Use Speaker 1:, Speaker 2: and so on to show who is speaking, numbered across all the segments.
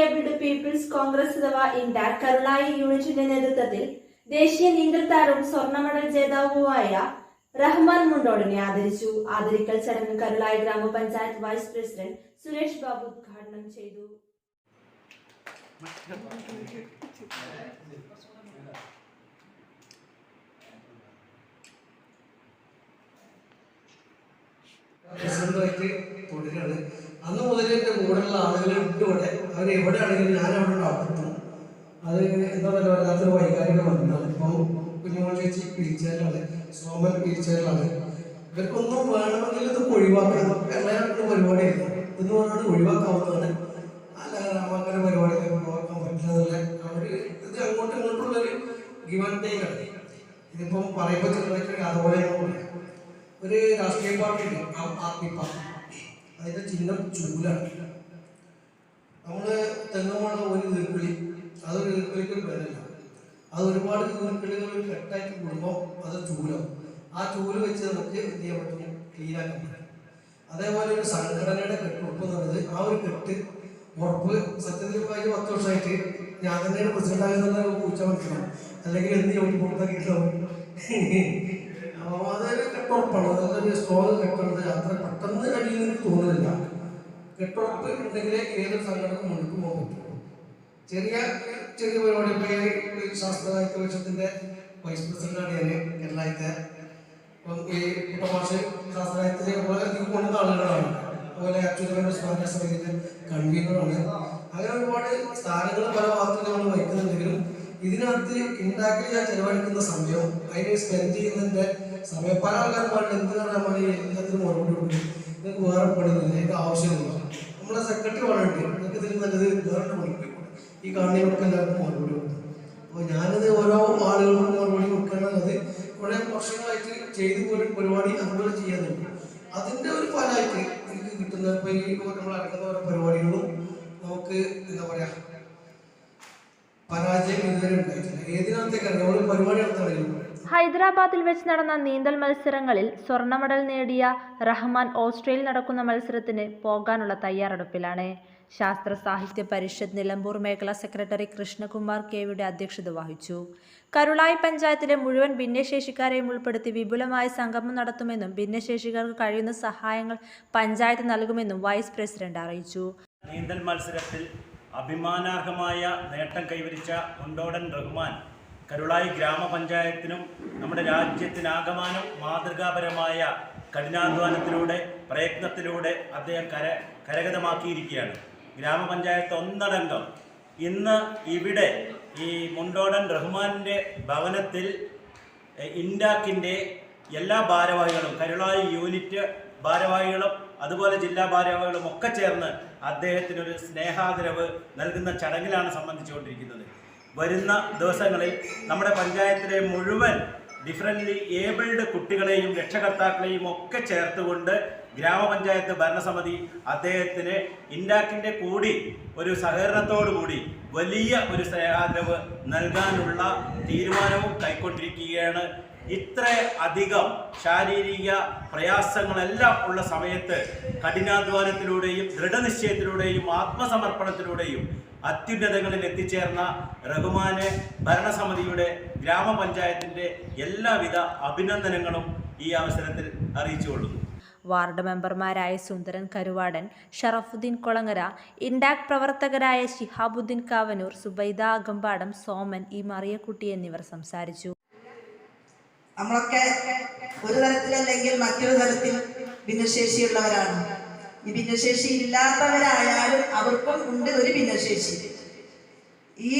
Speaker 1: Abled people's congress അഥവാ India Karulai യൂണിറ്റിന്റെ നേതൃത്വത്തിൽ ദേശീയ നീന്തൽ താരവും സ്വർണ മെഡൽ ജേതാവുമായ റഹ്മാൻ മുണ്ടോടിനെ ആദരിച്ചു. ആദരിക്കൽ ചടങ്ങ് കരുളായി ഗ്രാമപഞ്ചായത്ത് വൈസ് പ്രസിഡന്റ് സുരേഷ് ബാബു ഉദ്ഘാടനം ചെയ്തു.
Speaker 2: പ്രസിഡന്റായിട്ട് അന്ന് മുതൽ എന്റെ കൂടെയുള്ള ആളുകളെ ഉണ്ട് ഇവിടെ അവർ എവിടെ ആണെങ്കിലും ഞാനവിടെ അവിടെ ഉണ്ടാകും അത് എന്താ പറയുക വല്ലാത്തൊരു വൈകാരിക ബന്ധമാണ്. ഇപ്പോൾ കുഞ്ഞുമോൾ ചേച്ചി വീൽചെയറിലാണ് സോമൻ വീൽചെയറിലാണ് ഇവർക്കൊന്നും വേണമെങ്കിൽ ഇത് ഒഴിവാക്കണം. എല്ലാവർക്കും പരിപാടിയായിരുന്നു ഇതെന്ന് പറഞ്ഞാൽ ഒഴിവാക്കാവുന്നതാണ്. അല്ല അങ്ങനെ പരിപാടികൾ ഒഴിവാക്കാൻ പറ്റില്ല അവർ ഇത് അങ്ങോട്ടും ഇങ്ങോട്ടുള്ളൊരു ഗിവ് ആൻഡ് ടേക്ക് ആണ്. ഇതിപ്പം പറയുമ്പോൾ ചെറുതായിട്ട് അതുപോലെ ഒരു രാഷ്ട്രീയ പാർട്ടി ഉണ്ട് ആം ആദ്മി പാർട്ടി. അതിന്റെ ചിഹ്നം ചൂലാണ്. നമ്മൾ തെങ്ങമാണ് ഒരു ഈർക്കിളി അതൊരു ഈർക്കിളിക്ക് പേരല്ല അത് ഒരുപാട് ഈർക്കിളികൾ കെട്ടായിട്ട് കൂടുമ്പോൾ അത് ചൂലം. ആ ചൂൽ വെച്ച് നമുക്ക് എന്ത് ചെയ്യാൻ പറ്റും? ക്ലീൻ ആക്കാൻ പറ്റും. അതേപോലെ ഒരു സംഘടനയുടെ കെട്ടുറപ്പ് എന്നുള്ളത് ആ ഒരു കെട്ട് ഉറപ്പ് സത്യത്തിൽ പത്ത് വർഷമായിട്ട് ഞാൻ തന്നെയാണ് പ്രസിഡന്റ് ആകുന്ന പൂച്ച മനസ്സിലാവും അല്ലെങ്കിൽ എന്ത് ചോട്ടി പുറത്താക്കിയിട്ടുണ്ടാവും അപ്പോൾ അതൊരു കെട്ടുറപ്പാണ്. അതൊരു സ്ട്രോങ് കെട്ടുള്ളത് അത്ര പെട്ടെന്ന് കഴിയുന്ന കെട്ടുറപ്പ് ഉണ്ടെങ്കിലേ ഏതൊരു സംഘടന പോകാൻ പറ്റുള്ളൂ. ചെറിയ ചെറിയ പരിപാടി ഇപ്പോൾ ശാസ്ത്ര സാഹിത്യ വൈസ് പ്രസിഡന്റാണ് ഞാൻ കേരളത്തെ അപ്പം ഈ കുട്ടമാഷ് ശാസ്ത്രത്തിലെ പോലെ അധികം ആളുകളാണ്. അതുപോലെ സമിതിയുടെ കൺവീനറാണ് അങ്ങനെ ഒരുപാട് സ്ഥാനങ്ങൾ പല ഭാഗത്തും നമ്മൾ വഹിക്കുന്നുണ്ടെങ്കിലും ഇതിനകത്ത് ഉണ്ടാക്കി ഞാൻ ചെലവഴിക്കുന്ന സമയം അതിനെ സ്പെൻഡ് ചെയ്യുന്നതിന്റെ സമയം പല ആൾക്കാരും എന്ത് കാണാൻ നമ്മൾ എല്ലാത്തിനും നിങ്ങൾക്ക് വേറെ പണിയില്ല നിങ്ങൾക്ക് ആവശ്യമില്ല നമ്മളെ സെക്രട്ടറി പറഞ്ഞിട്ട് നിങ്ങൾക്ക് ഇതിൽ നല്ലത് വേറെ ഈ കാണുന്നവർക്ക് എല്ലാവർക്കും മറുപടി കൊടുക്കും. അപ്പോൾ ഞാനിത് ഓരോ ആളുകൾക്കും മറുപടി കൊടുക്കണമെന്നത് കുറെ വർഷങ്ങളായിട്ട് ചെയ്തു പോലും പരിപാടി അതുപോലെ ചെയ്യാനുണ്ട് അതിന്റെ ഒരു ഫലമായിട്ട് എനിക്ക് കിട്ടുന്ന ഇപ്പോൾ ഈ നമ്മൾ അടക്കുന്ന ഓരോ പരിപാടികളും നമുക്ക് എന്താ പറയാ പരാജയം ഇതുവരെ ഉണ്ടായിട്ടില്ല. ഏതിനകത്തേക്കാണ്? നമ്മൾ പരിപാടി നടത്തണമെങ്കിലും
Speaker 1: ഹൈദരാബാദിൽ വെച്ച് നടന്ന നീന്തൽ മത്സരങ്ങളിൽ സ്വർണ മെഡൽ നേടിയ റഹ്മാൻ ഓസ്ട്രേലിയയിൽ നടക്കുന്ന മത്സരത്തിന് പോകാനുള്ള തയ്യാറെടുപ്പിലാണ്. ശാസ്ത്ര സാഹിത്യ പരിഷത്ത് നിലമ്പൂർ മേഖലാ സെക്രട്ടറി കൃഷ്ണകുമാർ കെയുടെ അധ്യക്ഷത വഹിച്ചു. കരുളായി പഞ്ചായത്തിലെ മുഴുവൻ ഭിന്നശേഷിക്കാരെയും ഉൾപ്പെടുത്തി വിപുലമായ സംഗമം നടത്തുമെന്നും ഭിന്നശേഷിക്കാർക്ക് കഴിയുന്ന സഹായങ്ങൾ പഞ്ചായത്ത് നൽകുമെന്നും വൈസ് പ്രസിഡന്റ് അറിയിച്ചു.
Speaker 3: നീന്തൽ മത്സരത്തിൽ അഭിമാനാർഹമായ നേട്ടം കൈവരിച്ച കൊണ്ടോടൻ റഹ്മാൻ കരുളായി ഗ്രാമപഞ്ചായത്തിനും നമ്മുടെ രാജ്യത്തിനാകമാനം മാതൃകാപരമായ കഠിനാധ്വാനത്തിലൂടെ പ്രയത്നത്തിലൂടെ അദ്ദേഹം കര കരഗതമാക്കിയിരിക്കുകയാണ്. ഗ്രാമപഞ്ചായത്ത് ഒന്നടങ്കം. ഇന്ന് ഇവിടെ ഈ മുണ്ടോടൻ റഹ്മാന്റെ ഭവനത്തിൽ ഇൻഡാക്കിന്റെ എല്ലാ ഭാരവാഹികളും കരുളായി യൂണിറ്റ് ഭാരവാഹികളും അതുപോലെ ജില്ലാ ഭാരവാഹികളും ഒക്കെ ചേർന്ന് അദ്ദേഹത്തിനൊരു സ്നേഹാദരവ് നൽകുന്ന ചടങ്ങിലാണ് സംബന്ധിച്ചുകൊണ്ടിരിക്കുന്നത്. വരുന്ന ദിവസങ്ങളിൽ നമ്മുടെ പഞ്ചായത്തിലെ മുഴുവൻ ഡിഫറന്റ്ലി ഏബിൾഡ് കുട്ടികളെയും രക്ഷകർത്താക്കളെയും ഒക്കെ ചേർത്തുകൊണ്ട് ഗ്രാമപഞ്ചായത്ത് ഭരണസമിതി അദ്ദേഹത്തിന് ഇൻഡാക്കിന്റെ കൂടി ഒരു സഹകരണത്തോടു കൂടി വലിയ ഒരു സ്നേഹാദരവ് നൽകാനുള്ള തീരുമാനവും കൈക്കൊണ്ടിരിക്കുകയാണ്. ഇത്ര അധികം ശാരീരിക പ്രയാസങ്ങളെല്ലാം ഉള്ള സമയത്ത് കഠിനാധ്വാനത്തിലൂടെയും ദൃഢനിശ്ചയത്തിലൂടെയും ആത്മസമർപ്പണത്തിലൂടെയും അത്യുന്നതങ്ങളിൽ എത്തിച്ചേർന്ന റഹ്മാന് ഭരണസമിതിയുടെ ഗ്രാമപഞ്ചായത്തിന്റെ എല്ലാവിധ അഭിനന്ദനങ്ങളും ഈ അവസരത്തിൽ അറിയിച്ചുകൊള്ളുന്നു.
Speaker 1: വാർഡ് മെമ്പർമാരായ സുന്ദരൻ കരുവാടൻ ഷറഫുദ്ദീൻ കൊളങ്ങര ഇൻഡാക് പ്രവർത്തകരായ ഷിഹാബുദ്ദീൻ കാവനൂർ സുബൈദ അകമ്പാടം സോമൻ ഇ മറിയക്കുട്ടി എന്നിവർ സംസാരിച്ചു.
Speaker 4: നമ്മളൊക്കെ ഒരു തരത്തിലല്ലെങ്കിൽ മറ്റൊരു തരത്തിൽ ഭിന്നശേഷിയുള്ളവരാണ്. ഈ ഭിന്നശേഷി ഇല്ലാത്തവരായാലും അവർക്കും ഉണ്ട് ഒരു ഭിന്നശേഷി. ഈ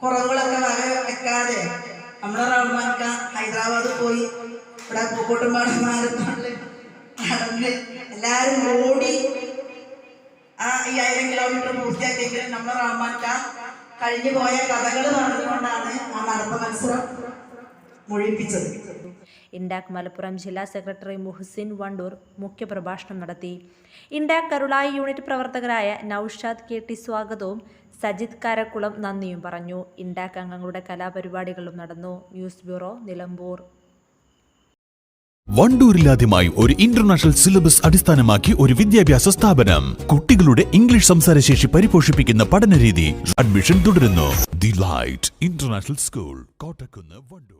Speaker 4: കുറവുകളൊക്കെ വക വെക്കാതെ നമ്മുടെ റഹ്മാൻക്ക ഹൈദരാബാദ് പോയി ഇവിടെ പൂക്കോട്ടുംപാടം മാരത്തോണിൽ നടന്ന് എല്ലാവരും ഓടി ആ ഈ ആയിരം കിലോമീറ്റർ പൂർത്തിയാക്കിയെങ്കിലും നമ്മൾ റഹ്മാൻ ഖാൻ കഴിഞ്ഞു പോയ കഥകൾ പറഞ്ഞുകൊണ്ടാണ് ആ നടപ്പ് മത്സരം മുഴിപ്പിച്ചത്.
Speaker 1: ഇൻഡാക് മലപ്പുറം ജില്ലാ സെക്രട്ടറി മുഹസിൻ വണ്ടൂർ മുഖ്യപ്രഭാഷണം നടത്തി. ഇൻഡാക് കരുളായി യൂണിറ്റ് പ്രവർത്തകരായ നൌഷാദ് കെ ടി സ്വാഗതവും സജിത് കാരക്കുളം നന്ദിയും പറഞ്ഞു. ഇൻഡാക് അംഗങ്ങളുടെ കലാപരിപാടികളും നടന്നു. News bureau Nilambur.
Speaker 5: വണ്ടൂരിലാദ്യമായി ഒരു ഇന്റർനാഷണൽ സിലബസ് അടിസ്ഥാനമാക്കി ഒരു വിദ്യാഭ്യാസ സ്ഥാപനം. കുട്ടികളുടെ ഇംഗ്ലീഷ് സംസാരശേഷി പരിപോഷിപ്പിക്കുന്ന പഠനരീതി അഡ്മിഷൻ തുടരുന്നു. The light international school Kottakkunnu Wandoor.